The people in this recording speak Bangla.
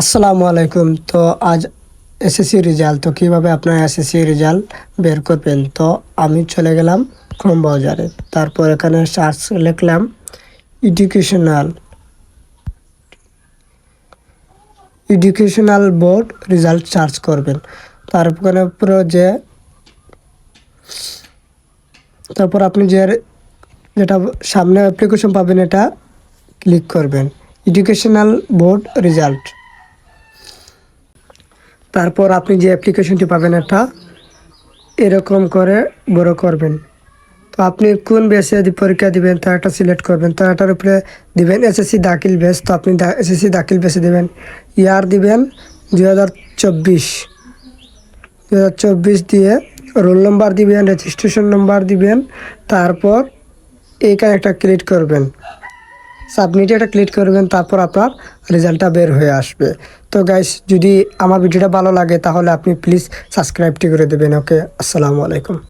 আসসালামু আলাইকুম। তো আজ এসএসসি রেজাল্ট তো কীভাবে আপনার এসএসসি রেজাল্ট বের করবেন? তো আমি চলে গেলাম ক্রোম ব্রাউজারে তারপর এখানে সার্চ লিখলাম educational educational board result search করবেন। তারপরে পুরো যে, তারপর আপনি যে, যেটা সামনে অ্যাপ্লিকেশন পাবেন এটা ক্লিক করবেন। এডুকেশনাল বোর্ড রেজাল্ট তারপর আপনি যে অ্যাপ্লিকেশনটি পাবেন এটা, এরকম করে বড় করবেন। তো আপনি কোন বেসে পরীক্ষা দিবেন, তা একটা সিলেক্ট করবেন। তো এটার উপরে দিবেন এসএসসি দাখিল বেস তো আপনি এসএসসি দাখিল বেসে দিবেন। ইয়ার দিবেন দু হাজার চব্বিশ। দু হাজার চব্বিশ দিয়ে রোল নম্বর দিবেন রেজিস্ট্রেশন নম্বর দিবেন, তারপর এইখানে একটা ক্লিক করবেন। সাবমিটে এটা ক্লিক করবেন, তারপর আপনার রেজাল্টটা বের হয়ে আসবে। তো গাইস যদি আমার ভিডিওটা ভালো লাগে, তাহলে আপনি প্লিজ সাবস্ক্রাইবটি করে দেবেন ওকে আসসালামু আলাইকুম।